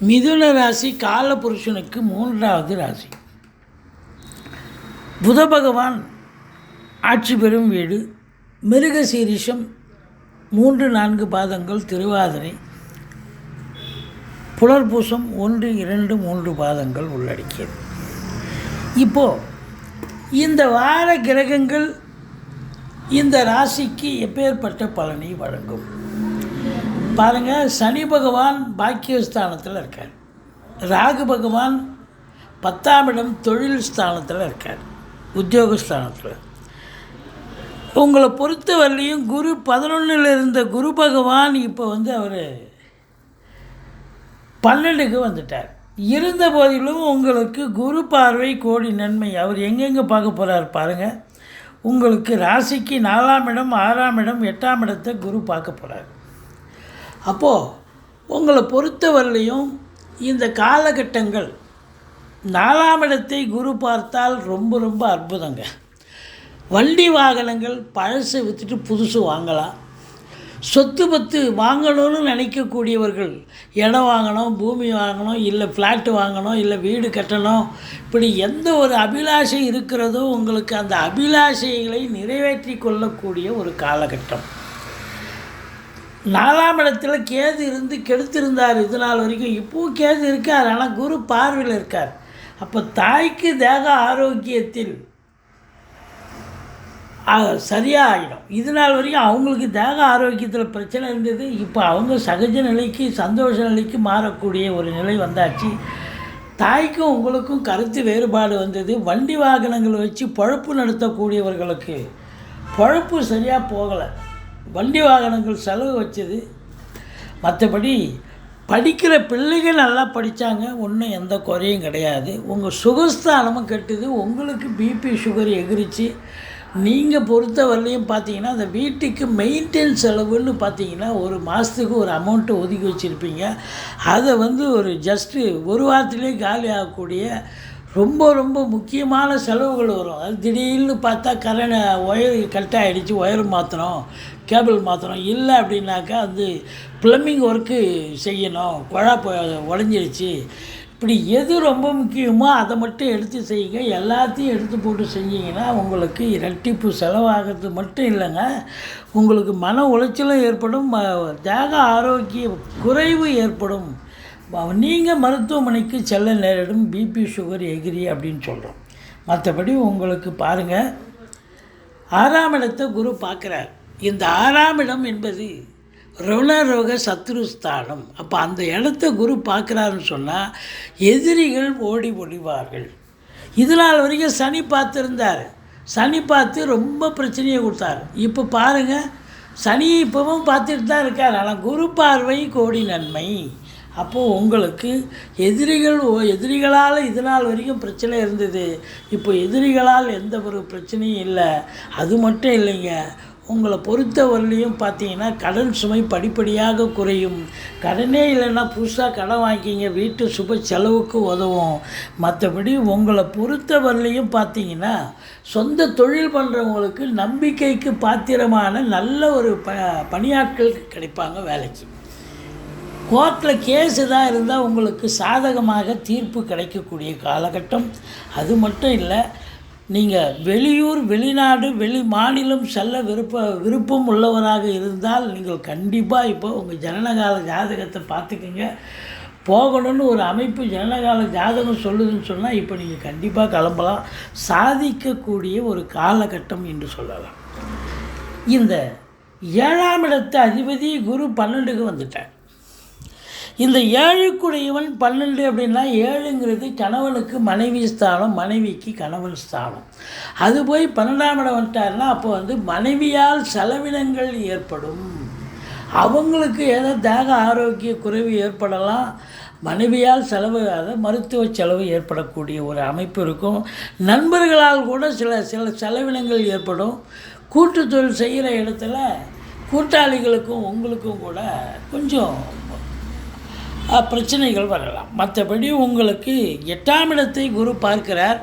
மிதுன ராசி காலபுருஷனுக்கு மூன்றாவது ராசி. புத பகவான் ஆட்சி பெறும் வீடு. மிருக சீரிஷம் மூன்று நான்கு பாதங்கள் திருவாதிரை. புலர்பூசம் ஒன்று இரண்டு மூன்று பாதங்கள் உள்ளடக்கியது. இப்போது இந்த வார கிரகங்கள் இந்த ராசிக்கு எப்பேற்பட்ட பலனை வழங்கும்? பாருங்கள் சனி பகவான் பாக்கியஸ்தானத்தில் இருக்கார். ராகு பகவான் பத்தாம் இடம் தொழில் ஸ்தானத்தில் இருக்கார் உத்தியோகஸ்தானத்தில் உங்களை பொறுத்தவரையிலையும் குரு பதினொன்றில் இருந்த குரு பகவான் இப்போ வந்து அவர் பன்னெண்டுக்கு வந்துட்டார். இருந்த போதிலும் உங்களுக்கு குரு பார்வை கோடி நன்மை. அவர் எங்கெங்கே பார்க்க போகிறார் பாருங்கள் உங்களுக்கு ராசிக்கு நாலாம் இடம் ஆறாம் இடம் எட்டாம் இடத்தை குரு பார்க்க போகிறார் அப்போது உங்களை பொறுத்தவரையிலையும் இந்த காலகட்டங்கள் நாலாம் இடத்தை குரு பார்த்தால் ரொம்ப ரொம்ப அற்புதங்க. வண்டி வாகனங்கள் பழசை விற்றுட்டு புதுசு வாங்கலாம். சொத்து பத்து வாங்கணும்னு நினைக்கக்கூடியவர்கள் இடம் வாங்கணும் பூமி வாங்கணும் இல்லை ஃப்ளாட்டு வாங்கணும் இல்லை வீடு கட்டணும். இப்படி எந்த ஒரு அபிலாஷை இருக்கிறதோ உங்களுக்கு அந்த அபிலாஷைகளை நிறைவேற்றி கொள்ளக்கூடிய ஒரு காலகட்டம். நாலாம் இடத்துல கேது இருந்து கெடுத்திருந்தார் இது நாள் வரைக்கும். இப்போவும் கேது இருக்கார் ஆனால் குரு பார்வையில் இருக்கார். அப்போ தாய்க்கு தேக ஆரோக்கியத்தில் சரியாக ஆகிடும் இது நாள் வரைக்கும் அவங்களுக்கு தேக ஆரோக்கியத்தில் பிரச்சனை இருந்தது. இப்போ அவங்க சகஜ நிலைக்கு சந்தோஷ நிலைக்கு மாறக்கூடிய ஒரு நிலை வந்தாச்சு. தாய்க்கும் உங்களுக்கும் கருத்து வேறுபாடு வந்தது. வண்டி வாகனங்கள் வச்சு பழப்பு நடத்தக்கூடியவர்களுக்கு பழப்பு சரியாக போகலை. வண்டி வாகனங்கள் செலவு வச்சது. மற்றபடி படிக்கிற பிள்ளைகள் நல்லா படித்தாங்க ஒன்றும் எந்த குறையும் கிடையாது. உங்கள் சுகஸ்தானமும் கெட்டுது. உங்களுக்கு பிபி சுகர் எகிரிச்சு. நீங்கள் பொறுத்த வரலையும் பார்த்தீங்கன்னா அந்த வீட்டுக்கு மெயின்டைன் செலவுன்னு பார்த்தீங்கன்னா ஒரு மாதத்துக்கு ஒரு அமௌண்ட்டு ஒதுக்கி வச்சுருப்பீங்க. அதை வந்து ஒரு ஜஸ்ட்டு ஒரு வாரத்துலேயே காலி ஆகக்கூடிய ரொம்ப ரொம்ப முக்கியமான செலவுகள் வரும். அது திடீர்னு பார்த்தா கரண்ட் ஒயர் கட் ஆகிடுச்சு ஒயர் மாற்றணும் கேபிள் மாற்றணும் இல்லை அப்படின்னாக்கா அது ப்ளம்பிங் ஒர்க்கு செய்யணும். குழா உடஞ்சிருச்சு. இப்படி எது ரொம்ப முக்கியமோ அதை மட்டும் எடுத்து செய்யுங்க. எல்லாத்தையும் எடுத்து போட்டு செஞ்சீங்கன்னா உங்களுக்கு இரட்டிப்பு செலவாகிறது மட்டும் இல்லைங்க. உங்களுக்கு மன உளைச்சலும் ஏற்படும். தேக ஆரோக்கிய குறைவு ஏற்படும். நீங்கள் மருத்துவமனைக்கு செல்ல நேரிடும். பிபி சுகர் எகிரி அப்படின்னு சொல்கிறோம் மற்றபடி உங்களுக்கு பாருங்கள் ஆறாம் இடத்தை குரு பார்க்குறார். இந்த ஆறாம் இடம் என்பது ருணரோக சத்ருஸ்தானம். அப்போ அந்த இடத்த குரு பார்க்குறாருன்னு சொன்னால் எதிரிகள் ஓடி ஒழிவார்கள் இதனால் வரைக்கும் சனி பார்த்துருந்தார். சனி பார்த்து ரொம்ப பிரச்சனையை கொடுத்தார். இப்போ பாருங்கள் சனி இப்போவும் பார்த்துட்டு தான் இருக்கார். ஆனால் குரு பார்வை கோடி நன்மை. அப்போது உங்களுக்கு எதிரிகள் எதிரிகளால் இது நாள் வரைக்கும் பிரச்சனை இருந்தது. இப்போ எதிரிகளால் எந்த ஒரு பிரச்சனையும் இல்லை. அது மட்டும் இல்லைங்க. உங்களை பொறுத்தவரையிலையும் பார்த்தீங்கன்னா கடன் சுமை படிப்படியாக குறையும். கடனே இல்லைன்னா புதுசாக கடன் வாங்கிக்கிங்க. வீட்டு சுப செலவுக்கு உதவும். மற்றபடி உங்களை பொறுத்தவரையிலையும் பார்த்தீங்கன்னா சொந்த தொழில் பண்ணுறவங்களுக்கு நம்பிக்கைக்கு பாத்திரமான நல்ல ஒரு ப பணியாட்கள் கிடைப்பாங்க வேலைக்கு. கோர்ட்டில் கேஸு தான் இருந்தால் உங்களுக்கு சாதகமாக தீர்ப்பு கிடைக்கக்கூடிய காலகட்டம். அது மட்டும் இல்லை நீங்கள் வெளியூர் வெளிநாடு வெளி மாநிலம் செல்ல விருப்ப விருப்பம் உள்ளவராக இருந்தால் நீங்கள் கண்டிப்பாக இப்போ உங்கள் ஜனனகால ஜாதகத்தை பார்த்துக்குங்க. போகணும்னு ஒரு அமைப்பு ஜனனகால ஜாதகம் சொல்லுதுன்னு சொன்னால் இப்போ நீங்கள் கண்டிப்பாக கிளம்பலாம். சாதிக்கக்கூடிய ஒரு காலகட்டம் என்று சொல்லலாம். இந்த ஏழாம் இடத்து அதிபதி குரு பன்னெண்டுக்கு வந்துட்டேன் இந்த ஏழுக்குடையவன் பன்னெண்டு அப்படின்னா ஏழுங்கிறது கணவனுக்கு மனைவி ஸ்தானம் மனைவிக்கு கணவன் ஸ்தானம். அது போய் பன்னெண்டாம் இடம் வந்துட்டாருன்னா அப்போ வந்து மனைவியால் செலவினங்கள் ஏற்படும். அவங்களுக்கு ஏதோ தேக ஆரோக்கிய குறைவு ஏற்படலாம். மனைவியால் செலவு அதாவது மருத்துவ செலவு ஏற்படக்கூடிய ஒரு அமைப்பு இருக்கும். நண்பர்களால் கூட சில சில செலவினங்கள் ஏற்படும். கூட்டுத்தொழில் செய்கிற இடத்துல கூட்டாளிகளுக்கும் உங்களுக்கும் கூட கொஞ்சம் பிரச்சனைகள் வரலாம். மற்றபடி உங்களுக்கு எட்டாம் இடத்தை குரு பார்க்கிறார்.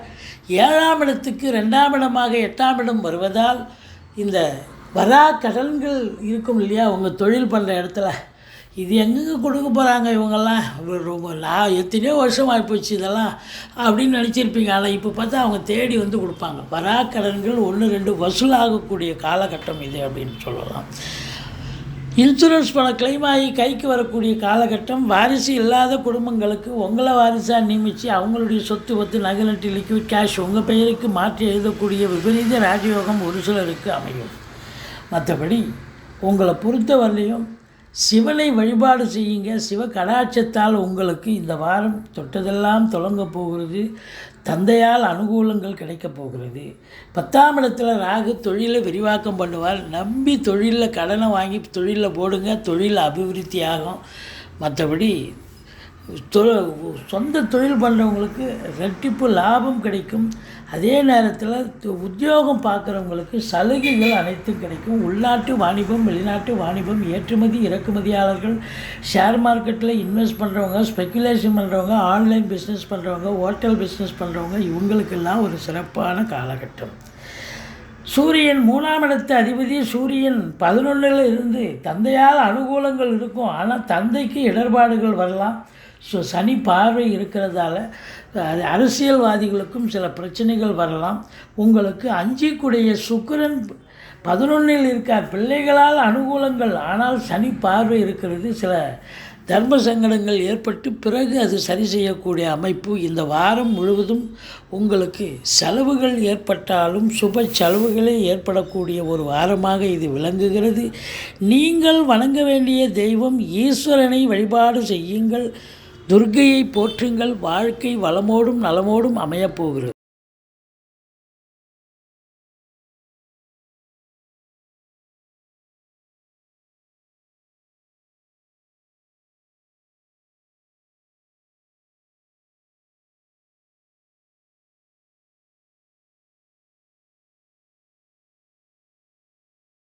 ஏழாம் இடத்துக்கு ரெண்டாம் இடமாக எட்டாம் இடம் வருவதால் இந்த வரா கடன்கள் இருக்கும் இல்லையா? உங்கள் தொழில் பண்ணுற இடத்துல. இது எங்கெங்கே கொடுக்க போகிறாங்க இவங்கெல்லாம்? ரொம்ப நான் எத்தனையோ வருஷம் ஆகிப்போச்சு இதெல்லாம் அப்படின்னு நினச்சிருப்பீங்க. ஆனால் இப்போ பார்த்தா அவங்க தேடி வந்து கொடுப்பாங்க. வராக்கடன்கள் ஒன்று ரெண்டு வசூலாகக்கூடிய காலகட்டம் இது அப்படின்னு சொல்லலாம். இன்சூரன்ஸ் பணம் கிளைம் ஆகி கைக்கு வரக்கூடிய காலகட்டம் வாரிசு இல்லாத குடும்பங்களுக்கு உங்களை வாரிசாக நியமித்து அவங்களுடைய சொத்து ஒத்து நகை நட்டு லிக்விட் கேஷ் உங்கள் பெயருக்கு மாற்றி எழுதக்கூடிய விபரீத ராஜயோகம் ஒரு சிலருக்கு அமையும். மற்றபடி உங்களை பொறுத்தவரையிலையும் சிவனை வழிபாடு செய்யுங்க. சிவ கடாட்சத்தால் உங்களுக்கு இந்த வாரம் தொட்டதெல்லாம் தொடங்க போகிறது. தந்தையால் அனுகூலங்கள் கிடைக்கப் போகிறது. பத்தாம் இடத்துல ராகு தொழிலை விரிவாக்கம் பண்ணுவார். நம்பி தொழிலில் கடனை வாங்கி தொழிலில் போடுங்க. தொழில் அபிவிருத்தி ஆகும் மற்றபடி சொந்த தொழில் பண்ணுறவங்களுக்கு ரெட்டிப்பு லாபம் கிடைக்கும். அதே நேரத்தில் உத்தியோகம் பார்க்குறவங்களுக்கு சலுகைகள் அனைத்தும் கிடைக்கும். உள்நாட்டு வாணிபம் வெளிநாட்டு வாணிபம் ஏற்றுமதி இறக்குமதியாளர்கள் ஷேர் மார்க்கெட்டில் இன்வெஸ்ட் பண்ணுறவங்க ஸ்பெக்குலேஷன் பண்ணுறவங்க ஆன்லைன் பிஸ்னஸ் பண்ணுறவங்க ஹோட்டல் பிஸ்னஸ் பண்ணுறவங்க இவங்களுக்கெல்லாம் ஒரு சிறப்பான காலகட்டம். சூரியன் மூணாம் இடத்து அதிபதி சூரியன் பதினொன்றில் இருந்து தந்தையால் அனுகூலங்கள் இருக்கும். ஆனால் தந்தைக்கு இடர்பாடுகள் வரலாம். ஸோ சனி பார்வை இருக்கிறதால அது அரசியல்வாதிகளுக்கும் சில பிரச்சனைகள் வரலாம். உங்களுக்கு அஞ்சிக்குடைய சுக்கிரன் பதினொன்றில் இருக்கார். பிள்ளைகளால் அனுகூலங்கள் ஆனால் சனி பார்வை இருக்கிறது. சில தர்ம சங்கடங்கள் ஏற்பட்டு பிறகு அது சரி செய்யக்கூடிய அமைப்பு. இந்த வாரம் முழுவதும் உங்களுக்கு செலவுகள் ஏற்பட்டாலும் சுப செலவுகளே ஏற்படக்கூடிய ஒரு வாரமாக இது விளங்குகிறது. நீங்கள் வணங்க வேண்டிய தெய்வம் ஈஸ்வரனை வழிபாடு செய்யுங்கள். துர்க்கையை போற்றுங்கள் வாழ்க்கை வளமோடும் நலமோடும் அமையப் போகிறது